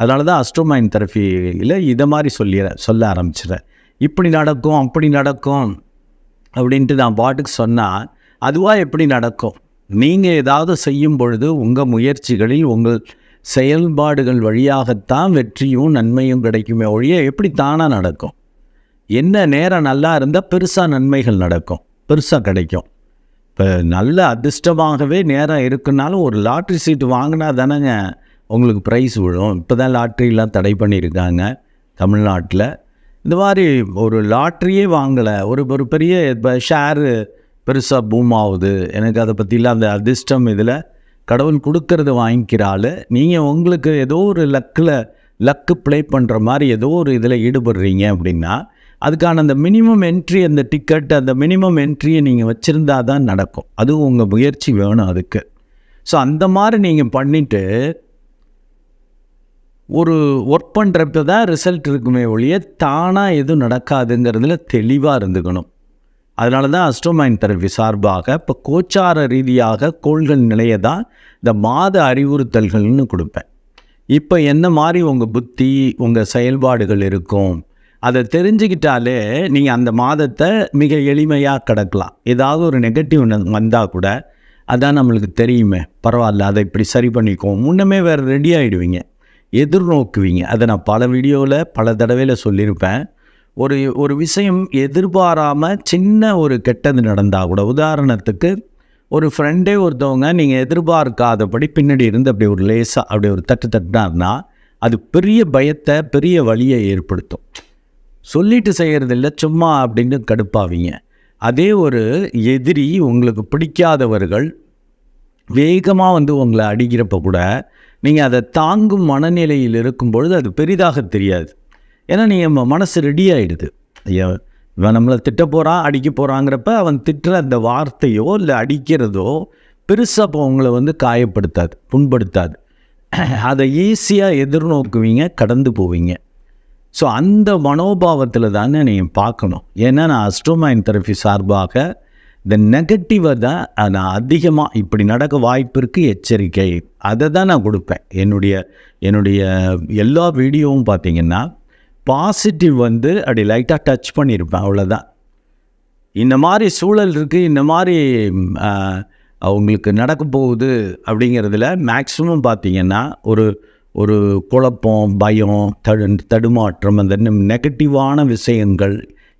அதனால தான் அஸ்ட்ரோமைன் தெரப்பியில் இதை மாதிரி சொல்லிடுறேன் சொல்ல ஆரம்பிச்சிடுறேன். இப்படி நடக்கும் அப்படி நடக்கும் அப்படின்ட்டு நான் பாட்டுக்கு சொன்னால் அதுவாக எப்படி நடக்கும்? நீங்கள் ஏதாவது செய்யும் பொழுது உங்கள் முயற்சிகளில் உங்கள் செயல்பாடுகள் வழியாகத்தான் வெற்றியும் நன்மையும் கிடைக்குமே ஒழிய எப்படி தானாக நடக்கும்? என்ன நேரம் நல்லா இருந்தால் பெருசாக நன்மைகள் நடக்கும் பெருசாக கிடைக்கும். இப்போ நல்ல அதிர்ஷ்டமாகவே நேரம் இருக்குனாலும் ஒரு லாட்ரி சீட்டு வாங்கினா தானேங்க உங்களுக்கு ப்ரைஸ் விழும். இப்போ தான் லாட்ரிலாம் தடை பண்ணியிருக்காங்க தமிழ்நாட்டில். இந்த மாதிரி ஒரு லாட்ரியே வாங்கலை. ஒரு ஒரு பெரிய இப்போ ஷேரு பெருசாக பூம் ஆகுது. எனக்கு அதை பற்றிலாம் அந்த அதிர்ஷ்டம் இதில். கடவுள் கொடுக்கறது வாங்கிக்கிறாள் நீங்கள் உங்களுக்கு ஏதோ ஒரு லக்கில் லக்கு ப்ளே பண்ணுற மாதிரி ஏதோ ஒரு இதில் ஈடுபடுறீங்க அப்படின்னா அதுக்கான அந்த மினிமம் என்ட்ரி அந்த டிக்கெட் அந்த மினிமம் என்ட்ரியை நீங்கள் வச்சுருந்தா தான் நடக்கும். அதுவும் உங்கள் முயற்சி வேணும் அதுக்கு. ஸோ அந்த மாதிரி நீங்கள் பண்ணிவிட்டு ஒரு ஒர்க் பண்ணுறப்ப தான் ரிசல்ட் இருக்குமே ஒழிய தானாக எதுவும் நடக்காதுங்கிறதுல தெளிவாக இருந்துக்கணும். அதனால தான் அஸ்ட்ரோமைன் தெரப்பி சார்பாக இப்போ கோச்சார ரீதியாக கோள்கள் நிலைய தான் இந்த மாத அறிவுறுத்தல்கள்னு கொடுப்பேன். இப்போ என்ன மாதிரி உங்கள் புத்தி உங்கள் செயல்பாடுகள் இருக்கும்? அதை தெரிஞ்சுக்கிட்டாலே நீங்கள் அந்த மாதத்தை மிக எளிமையாக கிடக்கலாம். ஏதாவது ஒரு நெகட்டிவ் வந்தால் கூட அதான் நம்மளுக்கு தெரியுமே. பரவாயில்ல அதை இப்படி சரி பண்ணிக்குவோம். முன்னமே வேறு ரெடி ஆகிடுவீங்க எதிர்நோக்குவீங்க. அதை நான் பல வீடியோவில் பல தடவையில் சொல்லியிருப்பேன். ஒரு ஒரு விஷயம் எதிர்பாராமல் சின்ன ஒரு கெட்டது நடந்தால் கூட உதாரணத்துக்கு ஒரு ஃப்ரெண்டே ஒருத்தவங்க நீங்கள் எதிர்பார்க்காதபடி பின்னாடி இருந்து அப்படி ஒரு லேசாக அப்படி ஒரு தட்டு தட்டினார்னா அது பெரிய பயத்தை பெரிய வழியை ஏற்படுத்தும். சொல்லிட்டு செய்கிறது இல்லை சும்மா அப்படின்னு கடுப்பாவீங்க. அதே ஒரு எதிரி உங்களுக்கு பிடிக்காதவர்கள் வேகமாக வந்து உங்களை அடிக்கிறப்ப கூட நீங்கள் அதை தாங்கும் மனநிலையில் இருக்கும் பொழுது அது பெரிதாக தெரியாது. ஏன்னா நீங்கள் மனசு ரெடி ஆகிடுது இவன் நம்மளை திட்ட போகிறான் அடிக்க போகிறாங்கிறப்ப அவன் திட்டுற அந்த வார்த்தையோ இல்லை அடிக்கிறதோ பெருசாக இப்போ உங்களை வந்து காயப்படுத்தாது புண்படுத்தாது. அதை ஈஸியாக எதிர்நோக்குவீங்க கடந்து போவீங்க. ஸோ அந்த மனோபாவத்தில் தானே நீங்கள் பார்க்கணும். ஏன்னா நான் அஸ்ட்ரோமைன் தெரப்பி சார்பாக இந்த நெகட்டிவை தான் நான் அதிகமாக இப்படி நடக்க வாய்ப்பு இருக்குது எச்சரிக்கை. அதை தான் நான் கொடுப்பேன். என்னுடைய என்னுடைய எல்லா வீடியோவும் பார்த்திங்கன்னா பாசிட்டிவ் வந்து அப்படி லைட்டாக டச் பண்ணியிருப்பேன் அவ்வளோதான் இந்த மாதிரி சூழல் இருக்குது இந்த மாதிரி அவங்களுக்கு நடக்க போகுது அப்படிங்கிறதுல மேக்ஸிமம் பார்த்திங்கன்னா ஒரு ஒரு குழப்பம் பயம் தடு தடுமாற்றம் அந்த நெகட்டிவான விஷயங்கள்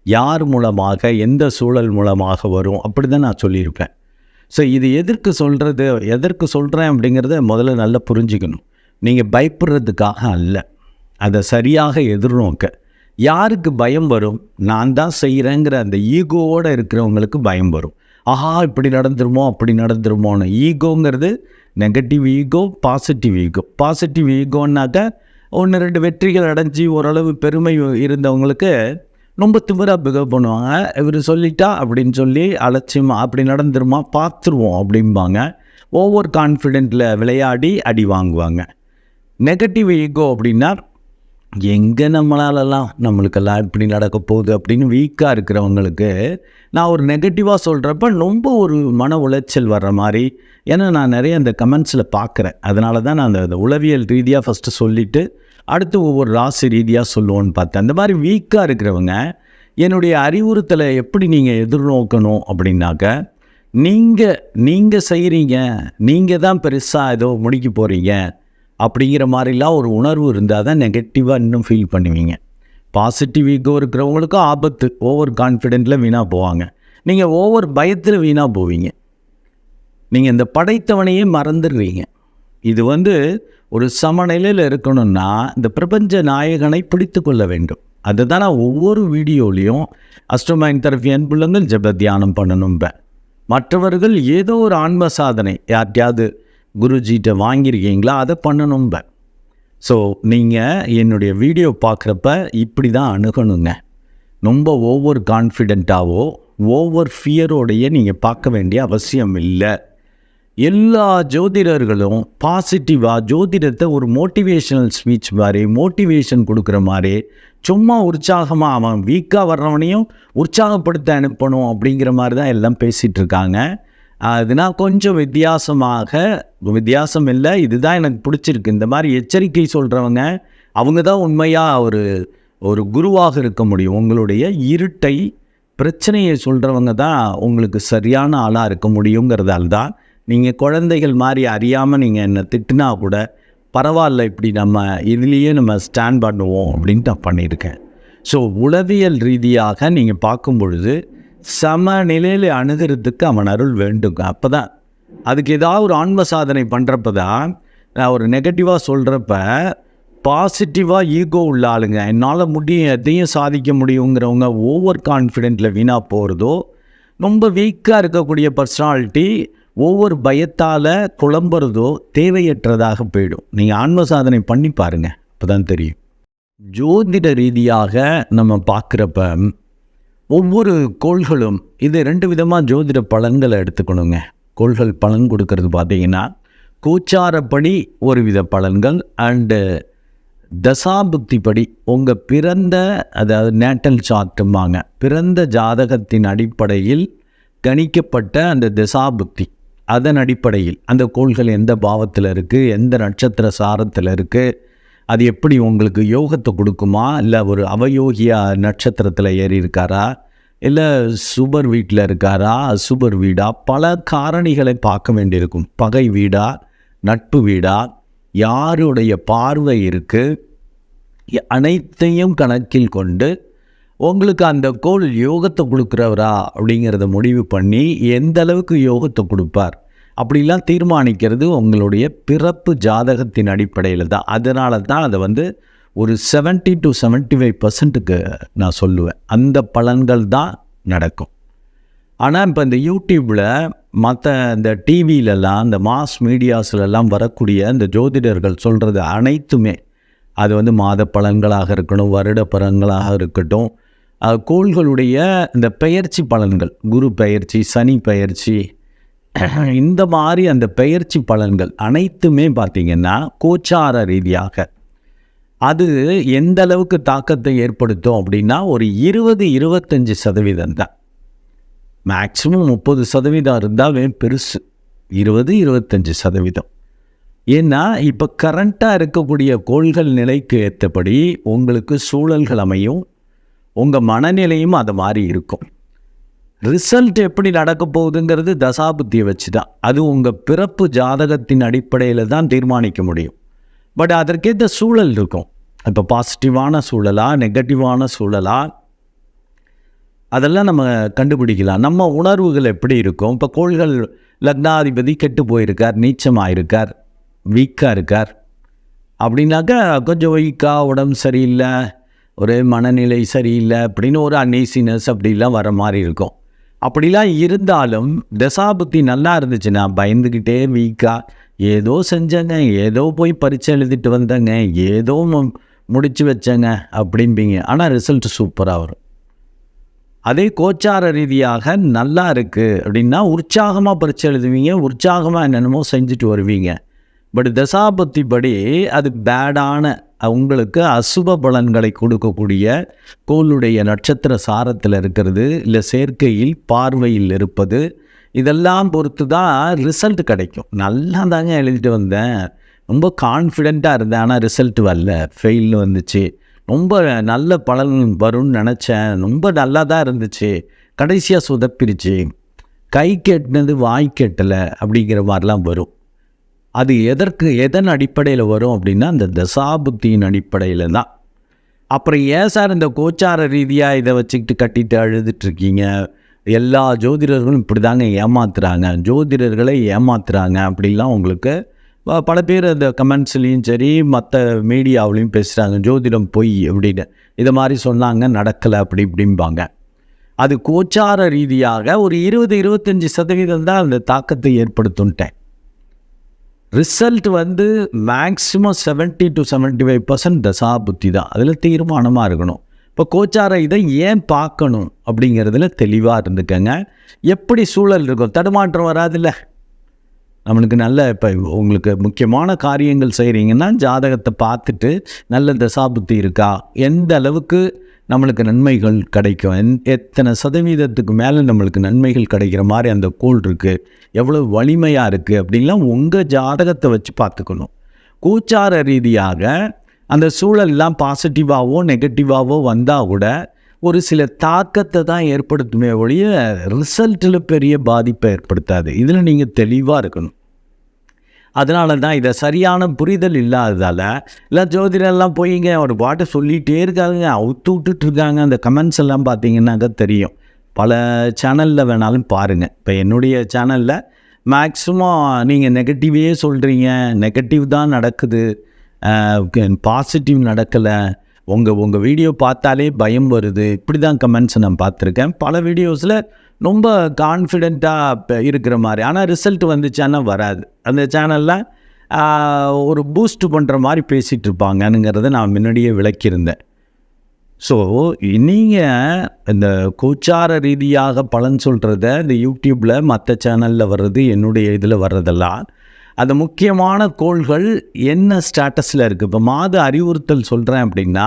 யார் மூலமாக எந்த சூழல் மூலமாக வரும்? அப்படி தான் நான் சொல்லியிருப்பேன். ஸோ இது எதற்கு சொல்கிறது எதற்கு சொல்கிறேன் அப்படிங்கிறத முதல்ல நல்லா புரிஞ்சுக்கணும். நீங்கள் பயப்படுறதுக்காக அல்ல. அதை சரியாக எதிர்நோக்க. யாருக்கு பயம் வரும்? நான் தான் செய்கிறேங்கிற அந்த ஈகோவோடு இருக்கிறவங்களுக்கு பயம் வரும். ஆஹா இப்படி நடந்துருமோ அப்படி நடந்துருமோன்னு. ஈகோங்கிறது negative ego positive ego. Positive ஈகோன்னாக்க ஒன்று ரெண்டு வெற்றிகள் அடைஞ்சி ஓரளவு பெருமை இருந்தவங்களுக்கு ரொம்ப திமிராக பிகவ் பண்ணுவாங்க. இவர் சொல்லிட்டா அப்படின்னு சொல்லி அலட்சியமாக அப்படி நடந்துருமா பார்த்துருவோம் அப்படிம்பாங்க. ஓவர் கான்ஃபிடென்ட்டில் விளையாடி அடி வாங்குவாங்க. நெகட்டிவ் ஈகோ அப்படின்னா எங்கே நம்மளாலலாம் நம்மளுக்கெல்லாம் இப்படி நடக்க போகுது? அப்படின்னு வீக்காக இருக்கிறவங்களுக்கு நான் ஒரு நெகட்டிவாக சொல்கிறப்ப ரொம்ப ஒரு மன உளைச்சல் வர்ற மாதிரி ஏன்னா நான் நிறைய அந்த கமெண்ட்ஸில் பார்க்குறேன். அதனால தான் நான் அந்த உளவியல் ரீதியாக ஃபஸ்ட்டு சொல்லிவிட்டு அடுத்து ஒவ்வொரு ராசி ரீதியாக சொல்லுவோன்னு பார்த்தேன். அந்த மாதிரி வீக்காக இருக்கிறவங்க என்னுடைய அறிவுறுத்தலை எப்படி நீங்கள் எதிர்நோக்கணும் அப்படின்னாக்க நீங்கள் நீங்கள் செய்கிறீங்க நீங்கள் தான் பெருசாக ஏதோ முடிக்க போகிறீங்க அப்படிங்கிற மாதிரிலாம் ஒரு உணர்வு இருந்தால் தான் நெகட்டிவாக இன்னும் ஃபீல் பண்ணுவீங்க. பாசிட்டிவ் ஈகோ இருக்கிறவங்களுக்கும் ஆபத்து ஓவர் கான்ஃபிடென்ட்டில் வீணாக போவாங்க. நீங்கள் ஓவர் பயத்தில் வீணாக போவீங்க. நீங்கள் இந்த படைத்தவனையே மறந்துடுவீங்க இது வந்து ஒரு சமநிலையில் இருக்கணும்னா இந்த பிரபஞ்ச நாயகனை பிடித்து கொள்ள வேண்டும். அதுதான் நான் ஒவ்வொரு வீடியோலையும் அஸ்ட்ரோமைன் தெரப்பி அன்புள்ளங்கள் ஜப தியானம் பண்ணணும்பேன் மற்றவர்கள் ஏதோ ஒரு ஆன்ம சாதனை யார்ட்டையாவது குருஜிகிட்ட வாங்கியிருக்கீங்களா அதை பண்ணணும்பேன் ஸோ நீங்கள் என்னுடைய வீடியோ பார்க்குறப்ப இப்படி தான் அணுகணுங்க. ரொம்ப ஓவர் கான்ஃபிடெண்ட்டாகவோ ஓவர் ஃபியரோடைய நீங்கள் பார்க்க வேண்டிய அவசியம் இல்லை. எல்லா ஜோதிடர்களும் பாசிட்டிவாக ஜோதிடத்தை ஒரு மோட்டிவேஷனல் ஸ்பீச் மாதிரி மோட்டிவேஷன் கொடுக்குற மாதிரி சும்மா உற்சாகமாக அவன் வீக்காக வர்றவனையும் உற்சாகப்படுத்த அனுப்பணும் அப்படிங்கிற மாதிரி தான் எல்லாம் பேசிகிட்டு இருக்காங்க. அதனால் கொஞ்சம் வித்தியாசமாக வித்தியாசம் இல்லை இதுதான் எனக்கு பிடிச்சிருக்கு. இந்த மாதிரி எச்சரிக்கை சொல்கிறவங்க அவங்க தான் உண்மையாக ஒரு ஒரு குருவாக இருக்க முடியும். உங்களுடைய இருட்டை பிரச்சனையை சொல்கிறவங்க தான் உங்களுக்கு சரியான ஆளாக இருக்க முடியுங்கிறதால தான் நீங்கள் குழந்தைகள் மாதிரி அறியாமல் நீங்கள் என்னை திட்டினா கூட பரவாயில்ல இப்படி நம்ம இதுலேயே நம்ம ஸ்டாண்ட் பண்ணுவோம் அப்படின்ட்டு நான் பண்ணியிருக்கேன். ஸோ உளவியல் ரீதியாக நீங்கள் பார்க்கும் பொழுது சமநிலையில் அணுகிறதுக்கு அவன் அருள் வேண்டுங்க அப்போ தான் அதுக்கு ஏதாவது ஒரு ஆன்ம சாதனை பண்ணுறப்ப தான் நான் ஒரு நெகட்டிவாக சொல்கிறப்ப பாசிட்டிவாக ஈகோ உள்ள ஆளுங்க என்னால் முடியும் எதையும் சாதிக்க முடியுங்கிறவங்க ஓவர் கான்ஃபிடென்ட்டில் வீணாக போகிறதோ ரொம்ப வீக்காக இருக்கக்கூடிய பர்சனாலிட்டி ஒவ்வொரு பயத்தால் குழம்புறதோ தேவையற்றதாக போயிடும். நீங்கள் ஆன்ம சாதனை பண்ணி பாருங்கள் அப்போ தான் தெரியும். ஜோதிட ரீதியாக நம்ம பார்க்குறப்ப ஒவ்வொரு கோள்களும் இது ரெண்டு விதமாக ஜோதிட பலன்களை எடுத்துக்கணுங்க. கோள்கள் பலன் கொடுக்கறது பார்த்தீங்கன்னா கூச்சாரப்படி ஒரு வித பலன்கள் அண்டு தசாபுக்திப்படி உங்கள் பிறந்த அதாவது நேட்டல் சார்ட்டும்பாங்க பிறந்த ஜாதகத்தின் அடிப்படையில் கணிக்கப்பட்ட அந்த தசாபுக்தி. அதன் அடிப்படையில் அந்த கோள்கள் எந்த பாவத்தில் இருக்குது எந்த நட்சத்திர சாரத்தில் இருக்குது அது எப்படி உங்களுக்கு யோகத்தை கொடுக்குமா? இல்லை ஒரு அவயோகியா நட்சத்திரத்தில் ஏறி இருக்காரா? இல்லை சுபர் வீட்டில் இருக்காரா? சுபர் வீடா? பல காரணிகளை பார்க்க வேண்டியிருக்கும். பகை வீடா? நட்பு வீடா? யாருடைய பார்வை இருக்குது அனைத்தையும் கணக்கில் கொண்டு உங்களுக்கு அந்த கோள் யோகத்தை கொடுக்குறவரா அப்படிங்கிறத முடிவு பண்ணி எந்த அளவுக்கு யோகத்தை கொடுப்பார்? அப்படிலாம் தீர்மானிக்கிறது உங்களுடைய பிறப்பு ஜாதகத்தின் அடிப்படையில் தான். அதனால தான் அதை வந்து ஒரு செவன்ட்டி டு செவன்ட்டி ஃபைவ் பர்சன்ட்டுக்கு நான் சொல்லுவேன். அந்த பலன்கள் தான் நடக்கும். ஆனால் இப்போ இந்த யூடியூப்பில் மற்ற இந்த டிவியிலலாம் இந்த மாஸ் மீடியாஸ்லலாம் வரக்கூடிய இந்த ஜோதிடர்கள் சொல்கிறது அனைத்துமே. அது வந்து மாத பலன்களாக இருக்கணும் வருட பலன்களாக இருக்கட்டும் கோள்களுடைய இந்த பெயர்ச்சி பலன்கள் குரு பெயர்ச்சி சனி பெயர்ச்சி இந்த மாதிரி அந்த பெயர்ச்சி பலன்கள் அனைத்துமே பார்த்திங்கன்னா கோச்சார ரீதியாக. அது எந்த அளவுக்கு தாக்கத்தை ஏற்படுத்தும் அப்படின்னா ஒரு இருபது இருபத்தஞ்சி சதவீதம் தான். மேக்சிமம் முப்பது சதவீதம் இருந்தாவே பெருசு. இருபது இருபத்தஞ்சி சதவீதம். ஏன்னா இப்போ கரண்ட்டாக இருக்கக்கூடிய கோள்கள் நிலைக்கு ஏற்றபடி உங்களுக்கு சூழல்கள் அமையும் உங்கள் மனநிலையும் அது மாதிரி இருக்கும். ரிசல்ட் எப்படி நடக்க போகுதுங்கிறது தசாபுத்தியை வச்சு தான் அது உங்கள் பிறப்பு ஜாதகத்தின் அடிப்படையில் தான் தீர்மானிக்க முடியும். பட் அதற்கேற்ற சூழல் இருக்கும். இப்போ பாசிட்டிவான சூழலா நெகட்டிவான சூழலா? அதெல்லாம் நம்ம கண்டுபிடிக்கலாம். நம்ம உணர்வுகள் எப்படி இருக்கும்? இப்போ கோள்கள் லக்னாதிபதி கெட்டு போயிருக்கார் நீச்சமாக இருக்கார் வீக்காக இருக்கார். அப்படின்னாக்கா கொஞ்சம் வீக்காக உடம்பு சரியில்லை ஒரு மனநிலை சரியில்லை அப்படின்னு ஒரு அன்னீசினஸ் அப்படிலாம் வர மாதிரி இருக்கும். அப்படிலாம் இருந்தாலும் தசாபுத்தி நல்லா இருந்துச்சுன்னா பயந்துக்கிட்டே வீக்காக ஏதோ செஞ்சேங்க ஏதோ போய் பரீட்சை எழுதிட்டு வந்தேங்க ஏதோ முடிச்சு வச்சேங்க அப்படிம்பீங்க. ஆனால் ரிசல்ட் சூப்பராக வரும். அதே கோச்சார ரீதியாக நல்லா இருக்குது அப்படின்னா உற்சாகமாக பரீட்சை எழுதுவீங்க உற்சாகமாக என்னென்னமோ செஞ்சுட்டு வருவீங்க. பட் தசாபத்தி படி அது பேடான உங்களுக்கு அசுப பலன்களை கொடுக்கக்கூடிய கோளுடைய நட்சத்திர சாரத்தில் இருக்கிறது இல்லை சேர்க்கையில் பார்வையில் இருப்பது இதெல்லாம் பொறுத்து தான் ரிசல்ட் கிடைக்கும். நல்லா தாங்க எழுதிட்டு வந்தேன். ரொம்ப கான்ஃபிடெண்ட்டாக இருந்தேன் ஆனால் ரிசல்ட் வரல. ஃபெயில்னு வந்துச்சு. ரொம்ப நல்ல பலன் வரும்னு நினச்சேன். ரொம்ப நல்லா தான் இருந்துச்சு. கடைசியாக சொதப்பிருச்சு. கை கெட்டினது வாய் கெட்டலை அப்படிங்கிற மாதிரிலாம் வரும். அது எதற்கு எதன் அடிப்படையில் வரும் அப்படின்னா அந்த தசாபுத்தியின் அடிப்படையில் தான். அப்புறம் ஏன் சார் இந்த கோச்சார ரீதியாக இதை வச்சுக்கிட்டு கட்டிட்டு அழுதுட்ருக்கீங்க எல்லா ஜோதிடர்களும் இப்படி தாங்க ஏமாத்துறாங்க. ஜோதிடர்களை ஏமாத்துறாங்க அப்படிலாம் உங்களுக்கு பல பேர் அந்த கமெண்ட்ஸ்லேயும் சரி மற்ற மீடியாவிலையும் பேசுகிறாங்க ஜோதிடம் பொய் அப்படின்னு. இதை மாதிரி சொன்னாங்க நடக்கலை அப்படி இப்படிம்பாங்க. அது கோச்சார ரீதியாக ஒரு இருபது இருபத்தஞ்சி சதவீதம் தான் அந்த தாக்கத்தை ஏற்படுத்துன்ட்டேன். ரிசல்ட் வந்து மேக்ஸிமம் 70 டு 75% ஃபைவ் பர்சன்ட் தசா புத்தி தான். அதில் தீர்மானமாக இருக்கணும். இப்போ கோச்சார இதை ஏன் பார்க்கணும் அப்படிங்கிறதுல தெளிவாக இருந்துக்கங்க. எப்படி சூழல் இருக்கும் தடுமாற்றம் வராதுல்ல. நம்மளுக்கு நல்ல இப்போ உங்களுக்கு முக்கியமான காரியங்கள் செய்கிறீங்கன்னா ஜாதகத்தை பார்த்துட்டு நல்ல தசாபுத்தி இருக்கா? எந்த அளவுக்கு நம்மளுக்கு நன்மைகள் கிடைக்கும். எத்தனை சதவீதத்துக்கு மேலே நம்மளுக்கு நன்மைகள் கிடைக்கிற மாதிரி அந்த கோல் இருக்குது எவ்வளோ வலிமையாக இருக்குது அப்படின்லாம் உங்கள் ஜாதகத்தை வச்சு பார்த்துக்கணும். கூச்சார ரீதியாக அந்த சூழல்லாம் பாசிட்டிவாகவோ நெகட்டிவாகவோ வந்தால் கூட ஒரு சில தாக்கத்தை தான் ஏற்படுத்துமே ஒழிய ரிசல்ட்டில் பெரிய பாதிப்பை ஏற்படுத்தாது. இதில் நீங்கள் தெளிவாக இருக்கணும். அதனால தான் இதை சரியான புரிதல் இல்லாததால் இல்லை ஜோதிடெல்லாம் போயிங்க ஒரு பாட்டை சொல்லிகிட்டே இருக்காங்க அவுத்து விட்டுட்ருக்காங்க அந்த கமெண்ட்ஸ் எல்லாம் பார்த்தீங்கன்னாக்கா தெரியும். பல சேனலில் வேணாலும் பாருங்கள் இப்போ என்னுடைய சேனலில் மேக்ஸிமம் நீங்கள் நெகட்டிவே சொல்கிறீங்க நெகட்டிவ் தான் நடக்குது. பாசிட்டிவ் நடக்கலை. உங்கள் உங்கள் வீடியோ பார்த்தாலே பயம் வருது. இப்படி தான் கமெண்ட்ஸ் நான் பார்த்துருக்கேன். பல வீடியோஸில் ரொம்ப கான்ஃபிடெண்ட்டாக இருக்கிற மாதிரி. ஆனால் ரிசல்ட் வந்துச்சான்னா வராது. அந்த சேனலில் ஒரு பூஸ்ட் பண்ணுற மாதிரி பேசிகிட்டு இருப்பாங்கனுங்கிறத நான் முன்னாடியே விளக்கியிருந்தேன். ஸோ நீங்கள் இந்த கோச்சார ரீதியாக பலன் சொல்கிறத இந்த யூடியூப்பில் மற்ற சேனலில் வர்றது என்னுடைய இதில் வர்றதெல்லாம் அந்த முக்கியமான கோள்கள் என்ன ஸ்டேட்டஸில் இருக்குது இப்போ மாத அறிவுறுத்தல் சொல்கிறேன் அப்படின்னா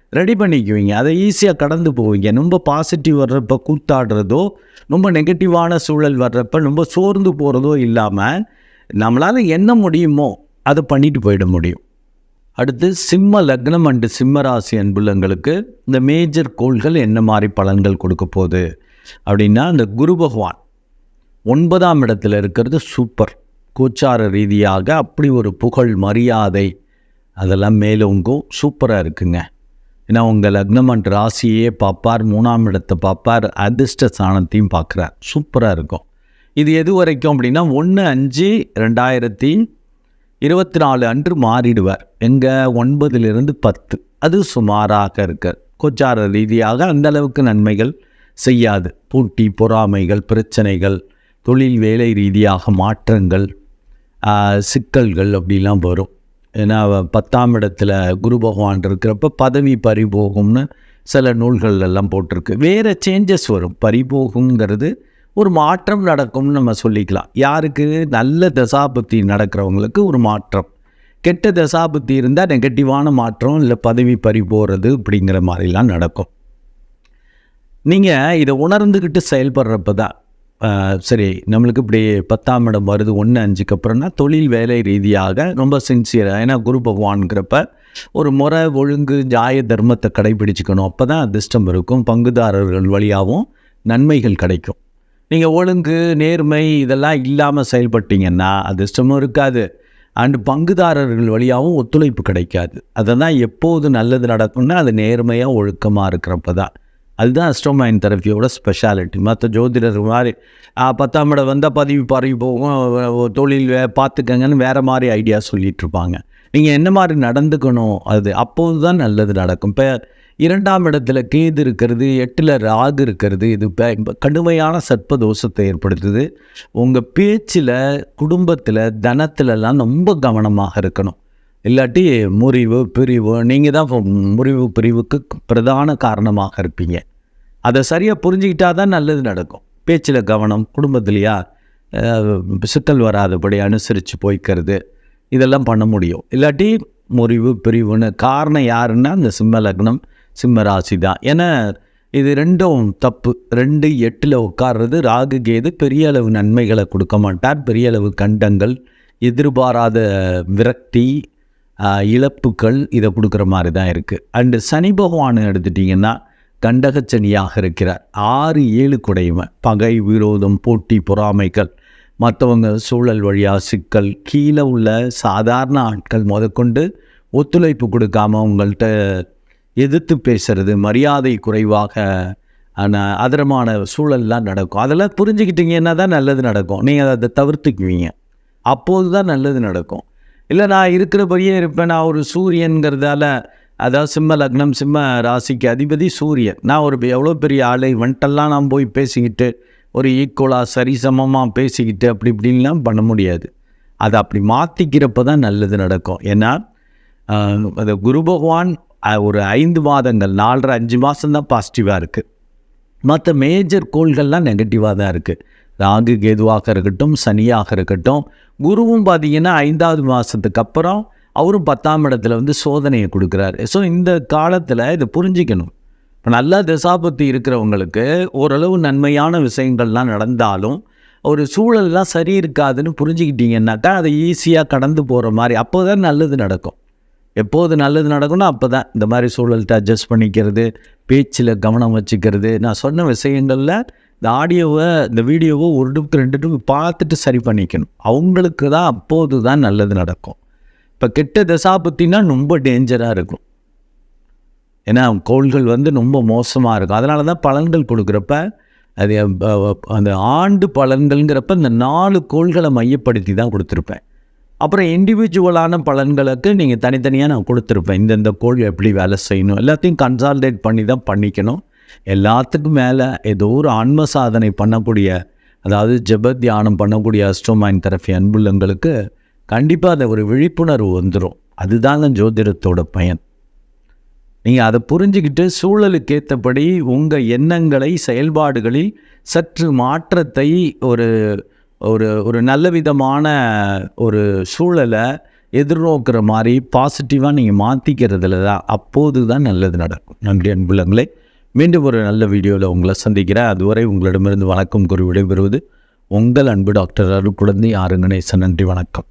ரெடி பண்ணிக்குவீங்க. அதை ஈஸியாக கடந்து போவீங்க. ரொம்ப பாசிட்டிவ் வர்றப்போ கூத்தாடுறதோ ரொம்ப நெகட்டிவான சூழல் வர்றப்ப ரொம்ப சோர்ந்து போகிறதோ இல்லாமல் நம்மளால் என்ன முடியுமோ அதை பண்ணிட்டு போயிட முடியும். அடுத்து சிம்ம லக்னம் அண்டு சிம்ம ராசி அன்புள்ளங்களுக்கு இந்த மேஜர் கோள்கள் என்ன மாதிரி பலன்கள் கொடுக்க போகுது? அப்படின்னா இந்த குரு பகவான் ஒன்பதாம் இடத்துல இருக்கிறது சூப்பர் கோச்சார ரீதியாக அப்படி ஒரு புகழ் மரியாதை அதெல்லாம் மேலோங்கும். சூப்பராக இருக்குங்க. ஏன்னா உங்கள் லக்னம் அண்ட் ராசியே பார்ப்பார் மூணாம் இடத்தை பார்ப்பார் அதிர்ஷ்ட சாணத்தையும் பார்க்குறார். சூப்பராக இருக்கும். இது எது வரைக்கும் அப்படின்னா ஒன்று அஞ்சு ரெண்டாயிரத்தி இருபத்தி நாலு அன்று மாறிடுவார். எங்கே ஒன்பதிலிருந்து பத்து. அது சுமாராக இருக்கார் கோச்சார ரீதியாக அந்த அளவுக்கு நன்மைகள் செய்யாது. பூட்டி பொறாமைகள் பிரச்சனைகள் தொழில் வேலை ரீதியாக மாற்றங்கள் சிக்கல்கள் அப்படிலாம் வரும். ஏன்னா பத்தாம் இடத்துல குரு பகவான் இருக்கிறப்ப பதவி பறிபோகும்னு சில நூல்கள் எல்லாம் போட்டிருக்கு. வேறு சேஞ்சஸ் வரும். பறிபோகுங்கிறது ஒரு மாற்றம் நடக்கும்னு நம்ம சொல்லிக்கலாம். யாருக்கு? நல்ல தசாபுத்தி நடக்கிறவங்களுக்கு ஒரு மாற்றம். கெட்ட தசாபுத்தி இருந்தால் நெகட்டிவான மாற்றம் இல்லை பதவி பறி போகிறது அப்படிங்கிற மாதிரிலாம் நடக்கும். நீங்கள் இதை உணர்ந்துக்கிட்டு செயல்படுறப்ப தான் சரி நம்மளுக்கு இப்படி பத்தாம் இடம் வருது ஒன்று அஞ்சுக்கு அப்புறம்னா தொழில் வேலை ரீதியாக ரொம்ப சின்சியராக ஏன்னா குரு பகவான்கிறப்ப ஒரு முறை ஒழுங்கு ஜாய தர்மத்தை கடைபிடிச்சிக்கணும். அப்போ தான் அதிர்ஷ்டம் இருக்கும். பங்குதாரர்கள் வழியாகவும் நன்மைகள் கிடைக்கும். நீங்கள் ஒழுங்கு நேர்மை இதெல்லாம் இல்லாமல் செயல்பட்டீங்கன்னா அதிர்ஷ்டமும் இருக்காது. அண்டு பங்குதாரர்கள் வழியாகவும் ஒத்துழைப்பு கிடைக்காது. அதை தான் எப்போது நல்லது நடக்கும்னா அது நேர்மையாக ஒழுக்கமாக இருக்கிறப்ப தான் அதுதான் அஸ்ட்ரோமைன் தெரப்பியோட ஸ்பெஷாலிட்டி மற்ற ஜோதிடர் மாதிரி பத்தாம் இடம் வந்தால் பதிவு பரவி போகும் தொழில் வே பார்த்துக்கங்கன்னு வேறு மாதிரி ஐடியா சொல்லிகிட்டு இருப்பாங்க நீங்கள் என்ன மாதிரி நடந்துக்கணும் அது? அப்போது தான் நல்லது நடக்கும். இப்போ இரண்டாம் இடத்துல கேது இருக்கிறது எட்டில் ராகு இருக்கிறது இது கடுமையான சர்ப்ப தோஷத்தை ஏற்படுத்துது. உங்கள் பேச்சில் குடும்பத்தில் தனத்திலலாம் ரொம்ப கவனமாக இருக்கணும். இல்லாட்டி முறிவு பிரிவு நீங்கள் தான் முறிவு பிரிவுக்கு பிரதான காரணமாக இருப்பீங்க. அதை சரியாக புரிஞ்சுக்கிட்டா தான் நல்லது நடக்கும். பேச்சில் கவனம் குடும்பத்துலையா சிக்கல் வராதபடி அனுசரித்து போய்க்கிறது இதெல்லாம் பண்ண முடியும். இல்லாட்டி முறிவு பிரிவுன்னு காரணம் யாருன்னா அந்த சிம்ம லக்னம் சிம்ம ராசி தான். ஏன்னா இது ரெண்டும் தப்பு. ரெண்டு எட்டில் உட்கார்றது ராகு கேது பெரிய அளவு நன்மைகளை கொடுக்க மாட்டார். பெரிய அளவு கண்டங்கள் எதிர்பாராத விரக்தி இழப்புக்கள் இதை கொடுக்குற மாதிரி தான் இருக்குது அண்டு சனி பகவான் எடுத்துட்டிங்கன்னா கண்டகச்சனியாக இருக்கிறார். ஆறு ஏழு குடையவன் பகை விரோதம் போட்டி பொறாமைகள். மற்றவங்க சூழல் வழியாக சிக்கல் கீழே உள்ள சாதாரண ஆட்கள் முதற்கொண்டு ஒத்துழைப்பு கொடுக்காம உங்கள்கிட்ட எதிர்த்து பேசுறது மரியாதை குறைவாக ஆனால் அதரமான சூழல்லாம் நடக்கும். அதெல்லாம் புரிஞ்சுக்கிட்டிங்கன்னா தான் நல்லது நடக்கும். நீங்கள் அதை தவிர்த்துக்குவீங்க. அப்போது தான் நல்லது நடக்கும். இல்லை நான் இருக்கிறபடியே இருப்பேன். நான் ஒரு சூரியன்கிறதால அதாவது சிம்ம லக்னம் சிம்ம ராசிக்கு அதிபதி சூரியன். நான் ஒரு எவ்வளோ பெரிய ஆளை? இவன்ட்டெல்லாம் நான் போய் பேசிக்கிட்டு ஒரு ஈக்குவலாக சரிசமமாக பேசிக்கிட்டு அப்படி இப்படின்லாம் பண்ண முடியாது. அதை அப்படி மாற்றிக்கிறப்ப தான் நல்லது நடக்கும். ஏன்னா அது குரு பகவான் ஒரு ஐந்து மாதங்கள் நாலரை அஞ்சு மாதம்தான் பாசிட்டிவாக இருக்குது மற்ற மேஜர் கோள்கள்லாம் நெகட்டிவாக தான் இருக்குது ராகு கேதுவாக இருக்கட்டும் சனியாக இருக்கட்டும் குருவும் பார்த்தீங்கன்னா ஐந்தாவது மாதத்துக்கு அப்புறம் அவரும் பத்தாம் இடத்துல வந்து சோதனையை கொடுக்குறாரு. ஸோ இந்த காலத்தில் இதை புரிஞ்சிக்கணும். இப்போ நல்லா தசாபத்தி இருக்கிறவங்களுக்கு ஓரளவு நன்மையான விஷயங்கள்லாம் நடந்தாலும் ஒரு சூழல்லாம் சரி இருக்காதுன்னு புரிஞ்சுக்கிட்டீங்கன்னாக்கா அதை ஈஸியாக கடந்து போகிற மாதிரி அப்போ தான் நல்லது நடக்கும். எப்போது நல்லது நடக்கும்னா அப்போ தான் இந்த மாதிரி சூழல்கிட்ட அட்ஜஸ்ட் பண்ணிக்கிறது பேச்சில் கவனம் வச்சுக்கிறது. நான் சொன்ன விஷயங்களில் இந்த ஆடியோவை இந்த வீடியோவை ஒரு டுக்கு ரெண்டு டுக்கு பார்த்துட்டு சரி பண்ணிக்கணும். அவங்களுக்கு தான் அப்போது தான் நல்லது நடக்கும். இப்போ கெட்ட தசாபத்தினா ரொம்ப டேஞ்சராக இருக்கும். ஏன்னா கோள்கள் வந்து ரொம்ப மோசமாக இருக்கும். அதனால தான் பலன்கள் கொடுக்குறப்ப அது அந்த ஆண்டு பலன்கள்ங்கிறப்ப இந்த நாலு கோள்களை மையப்படுத்தி தான் கொடுத்துருப்பேன். அப்புறம் இண்டிவிஜுவலான பலன்களுக்கு நீங்கள் தனித்தனியாக நான் கொடுத்துருப்பேன். இந்தந்த கோள் எப்படி வேலை செய்யணும்? எல்லாத்தையும் கன்சால்டேட் பண்ணி தான் பண்ணிக்கணும். எல்லாத்துக்கும் மேலே ஏதோ ஒரு ஆன்ம சாதனை பண்ணக்கூடிய அதாவது ஜெப தியானம் பண்ணக்கூடிய அஸ்ட்ரோமைன் தெரப்பி அன்புள்ளங்களுக்கு கண்டிப்பாக அந்த ஒரு விழிப்புணர்வு வந்துடும் அதுதாங்க ஜோதிடத்தோட பயன். நீங்கள் அதை புரிஞ்சுக்கிட்டு சூழலுக்கு ஏற்றபடி உங்கள் எண்ணங்களை செயல்பாடுகளில் சற்று மாற்றத்தை ஒரு ஒரு ஒரு நல்ல விதமான ஒரு சூழலை எதிர்நோக்கிற மாதிரி பாசிட்டிவாக நீங்கள் மாற்றிக்கிறதுல தான் அப்போது தான் நல்லது நடக்கும். நன்றி அன்புள்ளங்களே. மீண்டும் ஒரு நல்ல வீடியோவில் உங்களை சந்திக்கிறேன். அதுவரை உங்களிடமிருந்து வணக்கம் கூறி விடைபெறுவது உங்கள் அன்பு டாக்டர் அருள் குழந்தை ஆறு கணேசன். நன்றி வணக்கம்.